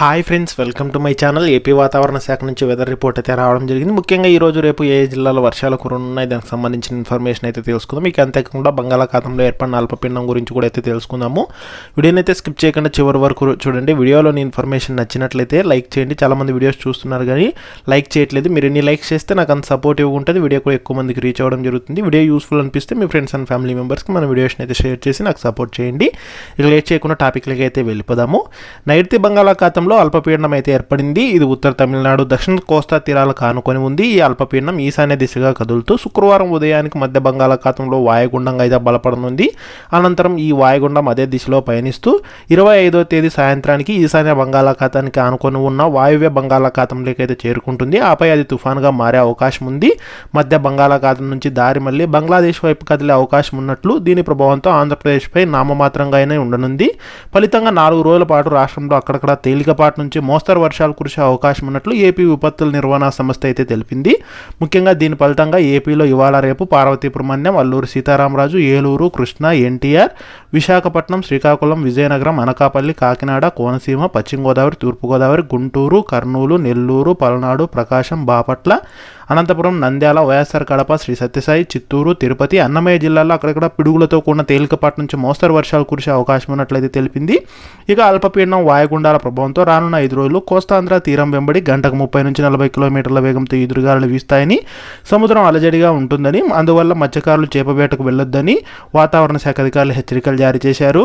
Hi friends welcome to my channel. AP వాతావరణ శాఖ నుంచి వెదర్ రిపోర్ట్ అయితే రావడం జరిగింది. ముఖ్యంగా ఈ రోజు రేపు ఏ జిల్లాలో వర్షాలు కురున్నాయి దానికి సంబంధించిన ఇన్ఫర్మేషన్ అయితే తెలుసుకుందాం. మీకు అంతేకాకుండా బంగాళాఖాతంలో ఏర్పడిన అల్పపిండం గురించి కూడా అయితే తెలుసుకుందాము. వీడియోని అయితే స్కిప్ చేయకుండా చివరి వరకు చూడండి. వీడియోలోని ఇన్ఫర్మేషన్ నచ్చినట్లయితే లైక్ చేయండి. చాలామంది వీడియోస్ చూస్తున్నారు కానీ లైక్ చేయట్లేదు. మీరు ఎన్ని లైక్స్ చేస్తే నాకు అంత సపోర్టివ్ ఉంటుంది. వీడియో కూడా ఎక్కువ మందికి రీచ్ అవ్వడం జరుగుతుంది. వీడియో యూస్ఫుల్ అనిపిస్తే మీ ఫ్రెండ్స్ అండ్ ఫ్యామిలీ మెంబర్స్కి మన వీడియోస్ని అయితే షేర్ చేసి నాకు సపోర్ట్ చేయండి. ఇక లేట్ చేయకుండా టాపిక్లకి అయితే వెళ్ళిపోదాము. నైరుతి బంగాళాఖాతంలో అల్పపీడనం అయితే ఏర్పడింది. ఇది ఉత్తర తమిళనాడు దక్షిణ కోస్తా తీరాలకు ఆనుకొని ఉంది. ఈ అల్పపీడనం ఈశాన్య దిశగా కదులుతూ శుక్రవారం ఉదయానికి మధ్య బంగాళాఖాతంలో వాయుగుండంగా అయితే బలపడనుంది. అనంతరం ఈ వాయుగుండం అదే దిశలో పయనిస్తూ ఇరవై ఐదో తేదీ సాయంత్రానికి ఈశాన్య బంగాళాఖాతానికి ఆనుకొని ఉన్న వాయువ్య బంగాళాఖాతంలోకి అయితే చేరుకుంటుంది. ఆపై అది తుఫాన్గా మారే అవకాశం ఉంది. మధ్య బంగాళాఖాతం నుంచి దారి మళ్ళీ బంగ్లాదేశ్ వైపు కదిలే అవకాశం ఉన్నట్లు దీని ప్రభావంతో ఆంధ్రప్రదేశ్పై నామమాత్రంగానే ఉండనుంది. ఫలితంగా నాలుగు రోజుల పాటు రాష్ట్రంలో అక్కడక్కడ తేలికపాటి నుంచి మోస్తరు వర్షాలు కురిసే అవకాశం ఉన్నట్లు ఏపీ విపత్తుల నిర్వహణ సంస్థ అయితే తెలిపింది. ముఖ్యంగా దీని ఫలితంగా ఏపీలో ఇవాళ రేపు పార్వతీపురమన్యం అల్లూరు సీతారామరాజు ఏలూరు కృష్ణా ఎన్టీఆర్ విశాఖపట్నం శ్రీకాకుళం విజయనగరం అనకాపల్లి కాకినాడ కోనసీమ పశ్చిమ గోదావరి తూర్పుగోదావరి గుంటూరు కర్నూలు నెల్లూరు పల్నాడు ప్రకాశం బాపట్ల అనంతపురం నంద్యాల వైఎస్ఆర్ కడప శ్రీ సత్యసాయి చిత్తూరు తిరుపతి అన్నమయ్య జిల్లాలో అక్కడక్కడ పిడుగులతో కూడిన తేలికపాటి నుంచి మోస్తరు వర్షాలు కురిసే అవకాశం ఉన్నట్లయితే తెలిపింది. ఇక అల్పపీడనం వాయుగుండాల ప్రభావంతో రానున్న ఐదు రోజులు కోస్తాంధ్ర తీరం వెంబడి గంటకు ముప్పై నుంచి నలభై కిలోమీటర్ల వేగంతో ఎదురుగాలు వీస్తాయని సముద్రం అలజడిగా ఉంటుందని అందువల్ల మత్స్యకారులు చేపవేటకు వెళ్ళొద్దని వాతావరణ శాఖ అధికారులు హెచ్చరికలు జారీ చేశారు.